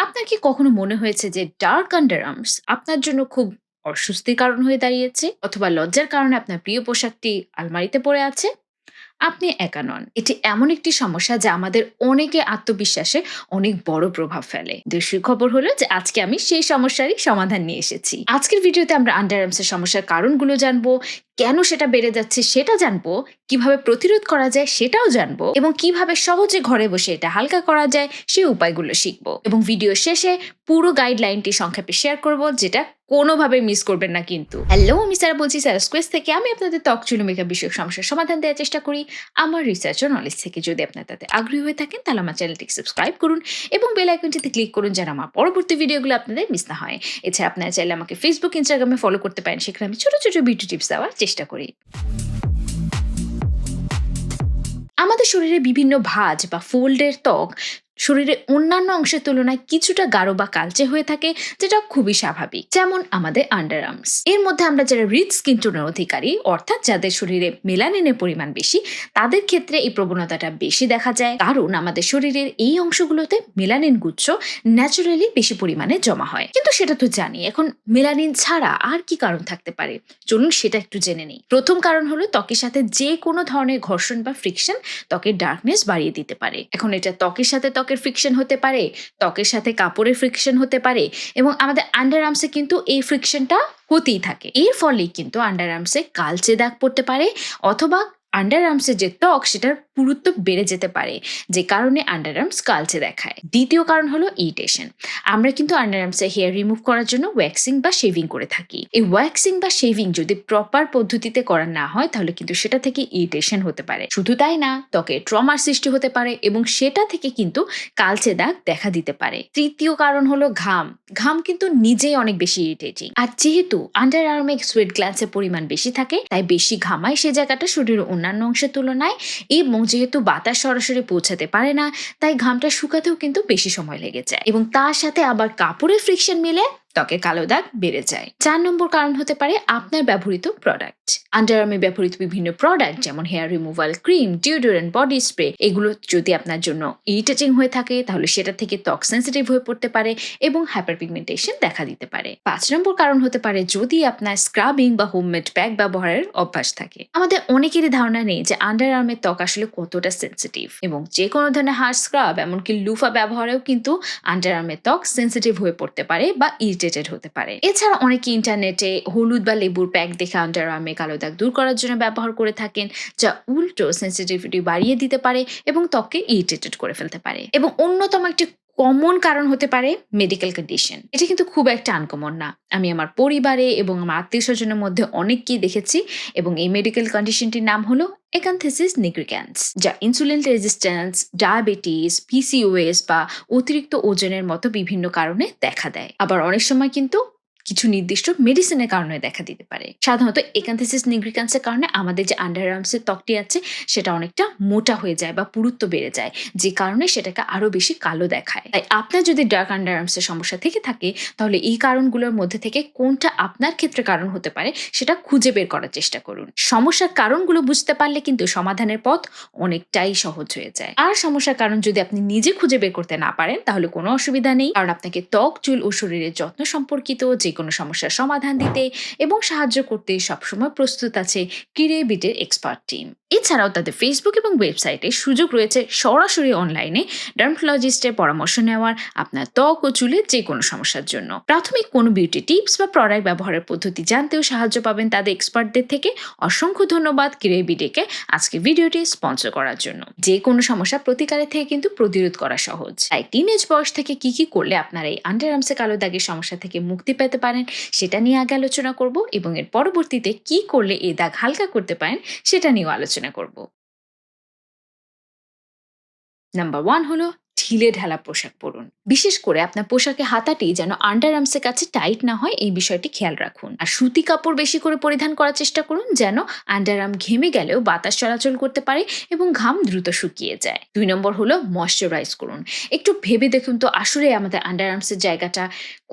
আপনার কি কখনো মনে হয়েছে যে ডার্ক আন্ডার আর্মস আপনার জন্য খুব অস্বস্তির কারণ হয়ে দাঁড়িয়েছে? অথবা লজ্জার কারণে আপনার প্রিয় পোশাকটি আলমারিতে পড়ে আছে? আপনি একা নন। এটি এমন একটি সমস্যা যা আমাদের অনেকে আত্মবিশ্বাসে অনেক বড় প্রভাব ফেলে। খবর হলো যে আজকে আমি সেই সমস্যারই সমাধান নিয়ে এসেছি। আজকের ভিডিওতে আমরা আন্ডার আর্মসের সমস্যার কারণগুলো জানব, কেন সেটা বেড়ে যাচ্ছে সেটা জানব, কীভাবে প্রতিরোধ করা যায় সেটাও জানব এবং কীভাবে সহজে ঘরে বসে এটা হালকা করা যায় সেই উপায়গুলো শিখব। এবং ভিডিও শেষে পুরো গাইডলাইনটি সংক্ষেপে শেয়ার করব, যেটা কোনোভাবে মিস করবেন না কিন্তু। হ্যালো আমি স্যার বলছি স্যার স্কোয়েস থেকে আমি আপনাদের ত্বক চুল মেকআপ বিষয়ক সমস্যার সমাধান দেওয়ার চেষ্টা করি। আমার রিসার্চ ও নলেজ থেকে যদি আপনার তাতে আগ্রহী হয়ে থাকেন, তাহলে আমার চ্যানেলটিকে সাবস্ক্রাইব করুন এবং বেল আইকনটিতে ক্লিক করুন যেন আমার পরবর্তী ভিডিওগুলো আপনাদের মিস না হয়। এছাড়া আপনারা চাইলে আমাকে ফেসবুক ইনস্টাগ্রামে ফলো করতে পারেন, সেখানে আমি ছোট ছোট বিউটি টিপস দেওয়ার চেষ্টা করি। আমাদের শরীরে বিভিন্ন ভাঁজ বা ফোল্ডের ত্বক শরীরের অন্যান্য অংশের তুলনায় কিছুটা গাঢ় বা কালচে হয়ে থাকে, যেটা খুবই স্বাভাবিক। যেমন আমাদের আন্ডার আর্মস এর মধ্যে আমরা যারা রিচ স্কিন টোনের অধিকারী, অর্থাৎ যাদের শরীরে মেলানিনের পরিমাণ বেশি, তাদের ক্ষেত্রে এই প্রবণতাটা বেশি দেখা যায়। কারণ আমাদের শরীরের এই অংশগুলোতে মেলানিন গুচ্ছ ন্যাচারালি বেশি পরিমাণে জমা হয়। কিন্তু সেটা তো জানি, এখন মেলানিন ছাড়া আর কি কারণ থাকতে পারে? চলুন সেটা একটু জেনে নিই। প্রথম কারণ হলো ত্বকের সাথে যে কোনো ধরনের ঘর্ষণ বা ফ্রিকশন ত্বকের ডার্কনেস বাড়িয়ে দিতে পারে। এখন এটা ত্বকের সাথে ত্বকের ফ্রিকশন হতে পারে, ত্বকের সাথে কাপড়ের ফ্রিকশন হতে পারে এবং আমাদের আন্ডার আর্মসে কিন্তু এই ফ্রিকশনটা হতেই থাকে। এর ফলে কিন্তু আন্ডার আর্মসে কালচে দাগ পড়তে পারে অথবা আন্ডার আর্মসের যে ত্বক, সেটার পুরুত্ব বেড়ে যেতে পারে, যে কারণে আন্ডার আর্মস কালচে দেখায়। দ্বিতীয় কারণ হলো ইরিটেশন আমরা কিন্তু আন্ডার আর্মসে হেয়ার রিমুভ করার জন্য ওয়্যাক্সিং বা শেভিং করে থাকি। এই ওয়্যাক্সিং বা শেভিং যদি প্রপার পদ্ধতিতে করা না হয়, তাহলে কিন্তু সেটা থেকে ইরিটেশন হতে পারে। শুধু তাই না, ত্বকে ট্রমার সৃষ্টি হতে পারে এবং সেটা থেকে কিন্তু কালচে দাগ দেখা দিতে পারে। তৃতীয় কারণ হলো ঘাম। ঘাম কিন্তু নিজেই অনেক বেশি ইরিটেটিং আর যেহেতু আন্ডার আর্মে সোয়েট গ্ল্যান্সের পরিমাণ বেশি থাকে, তাই বেশি ঘামায় সে জায়গাটা শরীরের অন্যান্য অংশের তুলনায় এবং যেহেতু বাতাস সরাসরি পৌঁছাতে পারে না, তাই ঘামটা শুকাতেও কিন্তু বেশি সময় লেগে যায়। এবং তার সাথে আবার কাপড়ের ফ্রিকশন মিলে ত্বকে কালো দাগ বেড়ে যায়। চার নম্বর কারণ হতে পারে আপনার ব্যবহৃত প্রোডাক্ট আন্ডারআর্মে ব্যবহৃত বিভিন্ন প্রোডাক্ট যেমন hair removal cream deodorant body spray এগুলো যদি আপনার জন্য ইরিটেটিং হয়ে থাকে, তাহলে সেটা থেকে ত্বক সেন্সিটিভ হয়ে পড়তে পারে এবং হাইপার পিগমেন্টেশন দেখা দিতে পারে। পাঁচ নম্বর কারণ হতে পারে যদি আপনার স্ক্রাবিং বা হোমমেড প্যাক ব্যবহারের অভ্যাস থাকে। আমাদের অনেকেরই ধারণা নেই যে আন্ডার আর্মের ত্বক আসলে কতটা সেন্সিটিভ এবং যে কোনো ধরনের হার স্ক্রাব এমনকি লুফা ব্যবহারেও কিন্তু আন্ডার আর্মের ত্বক সেন্সিটিভ হয়ে পড়তে পারে বা ইরিটেটেড হতে পারে। এছাড়া অনেকে ইন্টারনেটে হলুদ বা লেবুর প্যাক দেখে আন্ডার আর্মে কালো দাগ দূর করার জন্য ব্যবহার করে থাকেন, যা উল্টো সেন্সিটিভিটি বাড়িয়ে দিতে পারে এবং ত্বককে ইরিটেটেড করে ফেলতে পারে। এবং অন্যতম একটি কমন কারণ হতে পারে মেডিকেল কন্ডিশন এটা কিন্তু খুব একটা আনকমন না। আমি আমার পরিবারে এবং আমার আত্মীয় স্বজনের মধ্যে অনেককেই দেখেছি এবং এই মেডিকেল কন্ডিশনটির নাম হলো একান্থেসিস নিগ্রিক্যান্স যা ইনসুলিন রেজিস্ট্যান্স ডায়াবেটিস পিসিওএস বা অতিরিক্ত ওজনের মতো বিভিন্ন কারণে দেখা দেয়। আবার অনেক সময় কিন্তু কিছু নির্দিষ্ট মেডিসিনের কারণে দেখা দিতে পারে। সাধারণত একান্থেসিস নিগ্রিকান্সের কারণে আমাদের যে আন্ডার আর্মসের ত্বকটি আছে, সেটা অনেকটা মোটা হয়ে যায় বা পুরুত্ব বেড়ে যায়, যে কারণে সেটাকে আরও বেশি কালো দেখায়। তাই আপনার যদি ডার্ক আন্ডার আর্মসের সমস্যা থেকে থাকে, তাহলে এই কারণগুলোর মধ্যে থেকে কোনটা আপনার ক্ষেত্রে কারণ হতে পারে, সেটা খুঁজে বের করার চেষ্টা করুন। সমস্যার কারণগুলো বুঝতে পারলে কিন্তু সমাধানের পথ অনেকটাই সহজ হয়ে যায়। আর সমস্যার কারণ যদি আপনি নিজে খুঁজে বের করতে না পারেন, তাহলে কোনো অসুবিধা নেই। কারণ আপনাকে ত্বক, চুল ও শরীরের যত্ন সম্পর্কিত যে কোনো সমস্যার সমাধান দিতে এবং সাহায্য করতে সবসময় প্রস্তুত আছে কিরে বিটের এক্সপার্ট টিম। এছাড়াও তাদের ফেসবুক এবং ওয়েবসাইটে সুযোগ রয়েছে সরাসরি অনলাইনে ডার্মোলজিস্টের পরামর্শ নেওয়ার আপনার ত্বক ও চুলের যে কোনো সমস্যার জন্য। প্রাথমিক কোনো বিউটি টিপস বা প্রোডাক্ট ব্যবহারের পদ্ধতি জানতেও সাহায্য পাবেন তাদের এক্সপার্টদের থেকে। অসংখ্য ধন্যবাদ কিরে আজকে ভিডিওটি স্পন্সর করার জন্য। যে কোনো সমস্যা প্রতিকারের থেকে কিন্তু প্রতিরোধ করা সহজ। তাই টিনেজ বয়স থেকে কি কি করলে আপনার এই আন্ডার আর্মসে কালো দাগের সমস্যা থেকে মুক্তি পেতে পারেন। সেটা নিয়ে আগে আলোচনা করব এবং এর পরবর্তীতে কি করলে এই দাগ হালকা করতে পারেন সেটা নিয়েও আলোচনা করব। নাম্বার ওয়ান হলো ঢিলে ঢালা পোশাক পরুন। বিশেষ করে আপনার পোশাকে হাতাটি যেন আন্ডার আর্মসের কাছে টাইট না হয়, এই বিষয়টি খেয়াল রাখুন। আর সুতি কাপড় বেশি করে পরিধান করার চেষ্টা করুন, যেন আন্ডার আর্ম ঘেমে গেলেও বাতাস চলাচল করতে পারে এবং ঘাম দ্রুত শুকিয়ে যায়। দুই নম্বর হলো ময়শ্চারাইজ করুন। একটু ভেবে দেখুন তো আসলে আমাদের আন্ডার আর্মসের জায়গাটা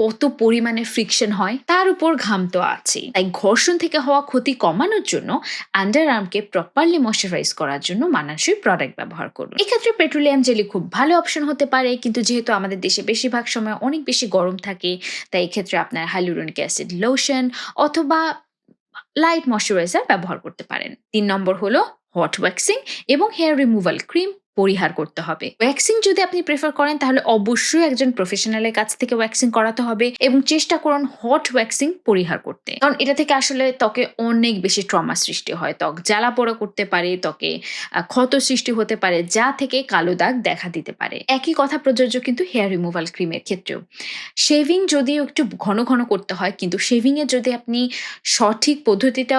কত পরিমাণে ফ্রিকশন হয়, তার উপর ঘাম তো আছে তাই ঘর্ষণ থেকে হওয়া ক্ষতি কমানোর জন্য আন্ডার আর্মকে প্রপারলি ময়শ্চারাইজ করার জন্য মানানসই প্রোডাক্ট ব্যবহার করুন। এক্ষেত্রে পেট্রোলিয়াম জেলি খুব ভালো অপশন অপশন হতে পারে, কিন্তু যেহেতু আমাদের দেশে বেশিরভাগ সময় অনেক বেশি গরম থাকে, তাই এক্ষেত্রে আপনার হাইলুরনিক অ্যাসিড, লোশন অথবা লাইট ময়শ্চারাইজার ব্যবহার করতে পারেন। তিন নম্বর হলো হট ওয়াক্সিং এবং হেয়ার রিমুভাল ক্রিম পরিহার করতে হবে। ওয়্যাক্সিং যদি আপনি প্রেফার করেন, তাহলে অবশ্যই একজন প্রফেশনালের কাছ থেকে ওয়্যাক্সিং করাতে হবে এবং চেষ্টা করুন হট ওয়্যাক্সিং পরিহার করতে। কারণ এটা থেকে আসলে ত্বকে অনেক বেশি ট্রমা সৃষ্টি হয়। ত্বক জ্বালা পোড়া করতে পারে, ত্বকে ক্ষত সৃষ্টি হতে পারে, যা থেকে কালো দাগ দেখা দিতে পারে। একই কথা প্রযোজ্য কিন্তু হেয়ার রিমুভাল ক্রিমের ক্ষেত্রেও। শেভিং যদিও একটু ঘন ঘন করতে হয়, কিন্তু শেভিংয়ে যদি আপনি সঠিক পদ্ধতিটা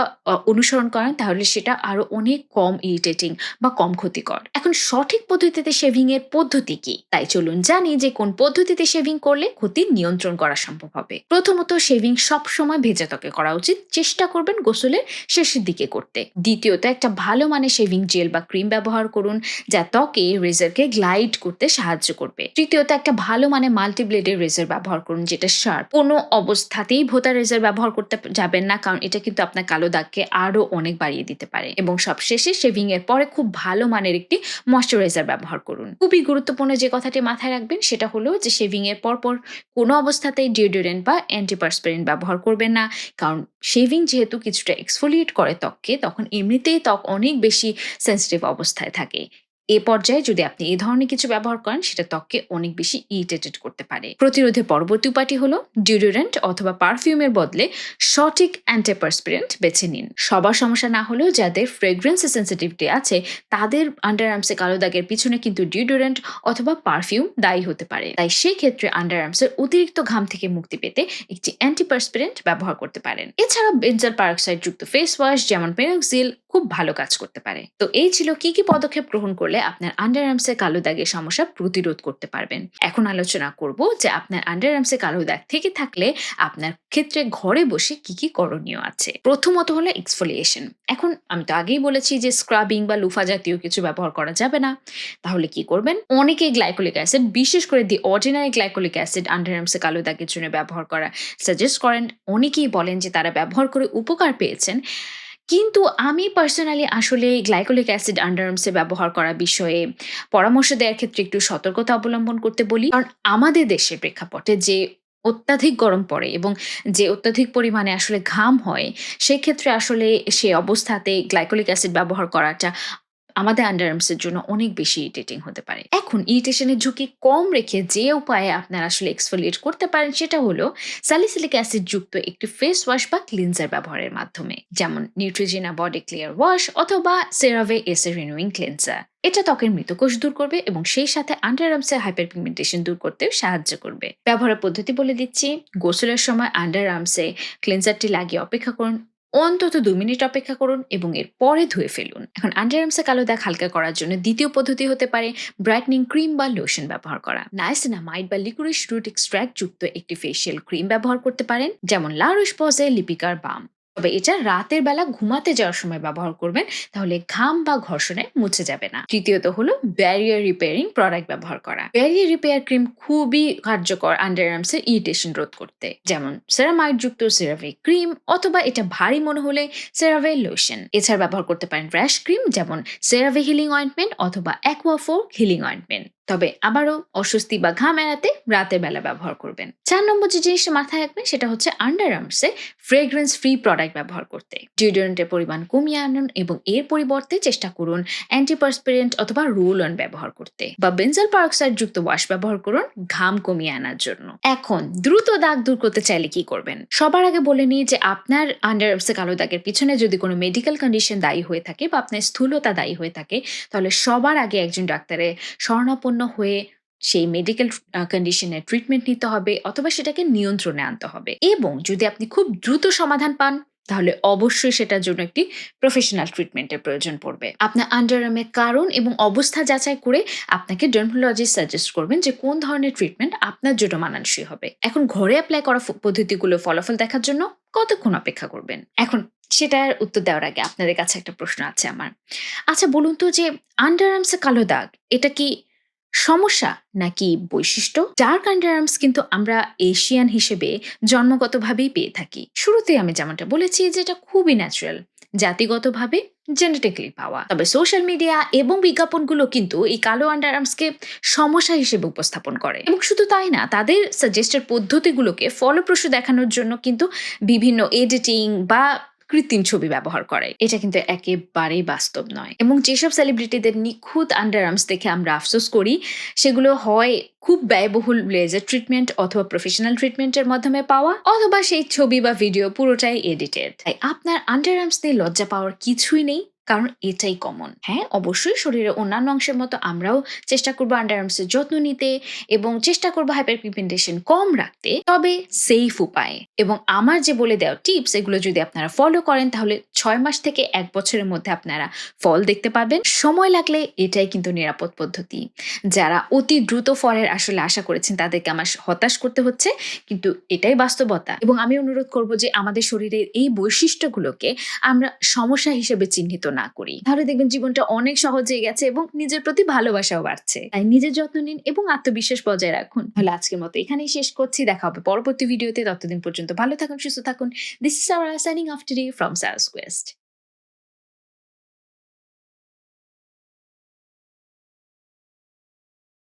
অনুসরণ করেন, তাহলে সেটা আরও অনেক কম ইরিটেটিং বা কম ক্ষতিকর। এখন সঠিক পদ্ধতিতে শেভিং এর পদ্ধতি কি? তাই চলুন জানি যে কোন পদ্ধতিতে শেভিং করলে ক্ষতি নিয়ন্ত্রণ করা সম্ভব হবে। প্রথমত শেভিং সব সময় ভেজা ত্বকে করা উচিত। চেষ্টা করবেন গোসলের শেষের দিকে করতে। দ্বিতীয়ত, একটা ভালো মানের শেভিং জেল বা ক্রিম ব্যবহার করুন যা ত্বকে রেজারকে গ্লাইড করতে সাহায্য করবে। তৃতীয়ত, একটা ভালো মানে মাল্টিব্লেডের রেজার ব্যবহার করুন যেটা শার্প কোনো অবস্থাতেই ভোতা রেজার ব্যবহার করতে যাবেন না কারণ এটা কিন্তু আপনার কালো দাগকে আরও অনেক বাড়িয়ে দিতে পারে। এবং সবশেষে শেভিং এর পরে খুব ভালো মানের একটি ময়শ্চারাইজার ব্যবহার করুন। খুবই গুরুত্বপূর্ণ যে কথাটি মাথায় রাখবেন সেটা হলো যে শেভিং এর পরপর কোনো অবস্থাতেই ডিওডোরেন্ট বা অ্যান্টিপার্সপিরেন্ট ব্যবহার করবেন না। কারণ শেভিং যেহেতু কিছুটা এক্সফোলিয়েট করে ত্বককে, তখন এমনিতেই ত্বক অনেক বেশি সেন্সিটিভ অবস্থায় থাকে। এ পর্যায়ে যদি আপনি এই ধরনের কিছু ব্যবহার করেন, সেটা ত্বককে অনেক বেশি ইরিটেটেড করতে পারে। প্রতিরোধের পরবর্তী উপায়টি হলো ডিওডোরেন্ট অথবা পারফিউমের বদলে সঠিক অ্যান্টিপার্সপিরেন্ট বেছে নিন। সবার সমস্যা না হলেও যাদের ফ্রেগ্রেন্স সেন্সিটিভিটি আছে, তাদের আন্ডার আর্মসে কালো দাগের পিছনে কিন্তু ডিওডোরেন্ট অথবা পারফিউম দায়ী হতে পারে। তাই সেই ক্ষেত্রে আন্ডার আর্মসের অতিরিক্ত ঘাম থেকে মুক্তি পেতে একটি অ্যান্টিপার্সপিরেন্ট ব্যবহার করতে পারেন। এছাড়া বেঞ্জাল পারক্সাইড যুক্ত ফেস ওয়াশ যেমন পেনক্সিল খুব ভালো কাজ করতে পারে। তো এই ছিল কি কি পদক্ষেপ গ্রহণ করলে আপনার আন্ডার আর্মসে কালো দাগের সমস্যা প্রতিরোধ করতে পারবেন। এখন আলোচনা করব যে আপনার আন্ডার আর্মসে কালো দাগ থেকে থাকলে আপনার ক্ষেত্রে ঘরে বসে কি কি করণীয় আছে? প্রথমত হলো এক্সফোলিয়েশন এখন আমি তো আগেই বলেছি যে স্ক্রাবিং বা লুফা জাতীয় কিছু ব্যবহার করা যাবে না। তাহলে কি করবেন? অনেকেই গ্লাইকোলিক অ্যাসিড বিশেষ করে The Ordinary glycolic acid under আর্মসে কালো দাগের জন্য ব্যবহার করা সাজেস্ট করেন। অনেকেই বলেন যে তারা ব্যবহার করে উপকার পেয়েছেন। কিন্তু আমি পার্সোনালি আসলে গ্লাইকোলিক অ্যাসিড আন্ডারআর্মসে ব্যবহার করা বিষয়ে পরামর্শ দেওয়ার ক্ষেত্রে একটু সতর্কতা অবলম্বন করতে বলি। কারণ আমাদের দেশে প্রেক্ষাপটে যে অত্যাধিক গরম পড়ে এবং যে অত্যাধিক পরিমাণে আসলে ঘাম হয়, সেক্ষেত্রে আসলে সে অবস্থাতে গ্লাইকোলিক অ্যাসিড ব্যবহার করাটা আমাদের আন্ডারআর্মসের জন্য অনেক বেশি ইরিটেটিং হতে পারে। এখন ইরিটেশনের ঝুঁকি কম রেখে যে উপায়ে আপনারা আসলে এক্সফোলিয়েট করতে পারেন সেটা হলো স্যালিসিলিক অ্যাসিড যুক্ত একটি ফেস ওয়াশ বা ক্লিনজার ব্যবহারের মাধ্যমে, যেমন নিউট্রিজিনা বডি ক্লিয়ার ওয়াশ অথবা সেরাভে এসে রিনুইং ক্লিনজার এটা ত্বকের মৃতকোষ দূর করবে এবং সেই সাথে আন্ডারআর্মসের হাইপার পিগমেন্টেশন দূর করতেও সাহায্য করবে। ব্যবহারের পদ্ধতি বলে দিচ্ছি, গোসলের সময় আন্ডারআর্মসে ক্লিনজারটি লাগিয়ে অপেক্ষা করুন। অন্তত দু মিনিট অপেক্ষা করুন এবং এর পরে ধুয়ে ফেলুন। এখন আন্ডারআর্মসে কালো দাগ হালকা করার জন্য দ্বিতীয় পদ্ধতি হতে পারে ব্রাইটনিং ক্রিম বা লোশন ব্যবহার করা। নাইসিনামাইড বা লিকুরিশ রুট এক্সট্র্যাক্ট যুক্ত একটি ফেসিয়াল ক্রিম ব্যবহার করতে পারেন, যেমন লারুশ পজে লিপিকার বাম তবে এটা রাতের বেলা ঘুমাতে যাওয়ার সময় ব্যবহার করবেন, তাহলে ঘাম বা ঘর্ষণে মুছে যাবে না। তৃতীয়ত হলো ব্যারিয়ার রিপেয়ারিং প্রোডাক্ট ব্যবহার করা। ব্যারিয়ার রিপেয়ার ক্রিম খুবই কার্যকর আন্ডারআর্মস এর ইরিটেশন রোধ করতে। যেমন সেরামাইড যুক্ত সেরাভে ক্রিম অথবা এটা ভারী মনে হলে সেরাভে লোশন এছাড়া ব্যবহার করতে পারেন র্যাশ ক্রিম যেমন সেরাভে হিলিং অয়েন্টমেন্ট অথবা অ্যাকোয়াফোর হিলিং অয়েন্টমেন্ট তবে আবারও অস্বস্তি বা ঘাম এড়াতে রাতের বেলা ব্যবহার করবেন। চার নম্বর যে জিনিসটা মাথায় রাখবেন, সেটা হচ্ছে আন্ডার আর্মসে ফ্রেগ্রেন্স ফ্রি প্রোডাক্ট ব্যবহার করতে। ডিওডোরেন্টের পরিমাণ কমিয়ে আনুন এবং এর পরিবর্তে চেষ্টা করুন অ্যান্টিপার্সপিরেন্ট অথবা রোল অন ব্যবহার করতে বা বেঞ্জাল পারক্সাইড যুক্ত ওয়াশ ব্যবহার করুন ঘাম কমিয়ে আনার জন্য। এখন দ্রুত দাগ দূর করতে চাইলে কি করবেন? সবার আগে বলে নিই যে আপনার আন্ডার আর্মসে কালো দাগের পিছনে যদি কোনো মেডিকেল কন্ডিশন দায়ী হয়ে থাকে বা আপনার স্থূলতা দায়ী হয়ে থাকে, তাহলে সবার আগে একজন ডাক্তারের শরণাপন্ন হয়ে সেই মেডিকেল কন্ডিশনের ট্রিটমেন্ট নিতে হবে অথবা সেটাকে নিয়ন্ত্রণে আনতে হবে। এবং যদি আপনি খুব দ্রুত সমাধান পান, তাহলে অবশ্যই সেটার জন্য একটি প্রফেশনাল ট্রিটমেন্টের প্রয়োজন পড়বে। আপনার আন্ডারআর্মের কারণ এবং অবস্থা যাচাই করে আপনাকে ডার্মোলজিস্ট সাজেস্ট করবেন যে কোন ধরনের ট্রিটমেন্ট আপনার জন্য মানানসই হবে। এখন ঘরে অ্যাপ্লাই করা পদ্ধতিগুলো ফলাফল দেখার জন্য কতক্ষণ অপেক্ষা করবেন? এখন সেটার উত্তর দেওয়ার আগে আপনাদের কাছে একটা প্রশ্ন আছে আমার। আচ্ছা বলুন তো যে আন্ডারআর্মসে কালো দাগ, এটা কি সমস্যা নাকি বৈশিষ্ট্য? ডার্ক আন্ডারআর্মস কিন্তু আমরা এশিয়ান হিসেবে জন্মগতভাবেই পেয়ে থাকি। শুরুতে আমি যেমনটা বলেছি যে এটা খুবই ন্যাচারাল জাতিগতভাবে জেনেটিক্যালি পাওয়া। তবে সোশ্যাল মিডিয়া এবং বিজ্ঞাপনগুলো কিন্তু এই কালো আন্ডার সমস্যা হিসেবে উপস্থাপন করে। এবং শুধু তাই না, তাদের সাজেস্টেড পদ্ধতিগুলোকে ফলপ্রসূ দেখানোর জন্য কিন্তু বিভিন্ন এডিটিং বা কৃত্রিম ছবি ব্যবহার করে। এটা কিন্তু একেবারেই বাস্তব নয়। এবং যেসব সেলিব্রিটিদের নিখুঁত আন্ডার আর্মস দেখে আমরা আফসোস করি, সেগুলো হয় খুব ব্যয়বহুল লেজার ট্রিটমেন্ট অথবা প্রফেশনাল ট্রিটমেন্টের মাধ্যমে পাওয়া, অথবা সেই ছবি বা ভিডিও পুরোটাই এডিটেড তাই আপনার আন্ডার আর্মস নিয়ে লজ্জা পাওয়ার কিছুই নেই। কারণ এটাই কমন হ্যাঁ অবশ্যই শরীরের অন্যান্য অংশের মতো আমরাও চেষ্টা করব আন্ডার আর্মসের যত্ন নিতে এবং চেষ্টা করব হাইপার পিগমেন্টেশন কম রাখতে। তবে সেফ উপায়ে। এবং আমার যে বলে দেওয়া টিপস এগুলো যদি আপনারা ফলো করেন, তাহলে ছয় মাস থেকে এক বছরের মধ্যে আপনারা ফল দেখতে পাবেন সময় লাগলে এটাই কিন্তু নিরাপদ পদ্ধতি। যারা অতি দ্রুত ফলের আসলে আশা করেছেন, তাদেরকে আমার হতাশ করতে হচ্ছে, কিন্তু এটাই বাস্তবতা। এবং আমি অনুরোধ করব যে, আমাদের শরীরের এই বৈশিষ্ট্যগুলোকে আমরা সমস্যা হিসেবে চিহ্নিত না করি। তাহলে দেখবেন জীবনটা অনেক সহজ হয়ে গেছে এবং নিজের প্রতি ভালোবাসাও বাড়ছে। তাই নিজের যত্ন নিন এবং আত্মবিশ্বাস বজায় রাখুন। তাহলে আজকের মতো এখানেই শেষ করছি। দেখা হবে পরবর্তী ভিডিওতে। ততদিন পর্যন্ত ভালো থাকুন, সুস্থ থাকুন। This is our signing off today from south west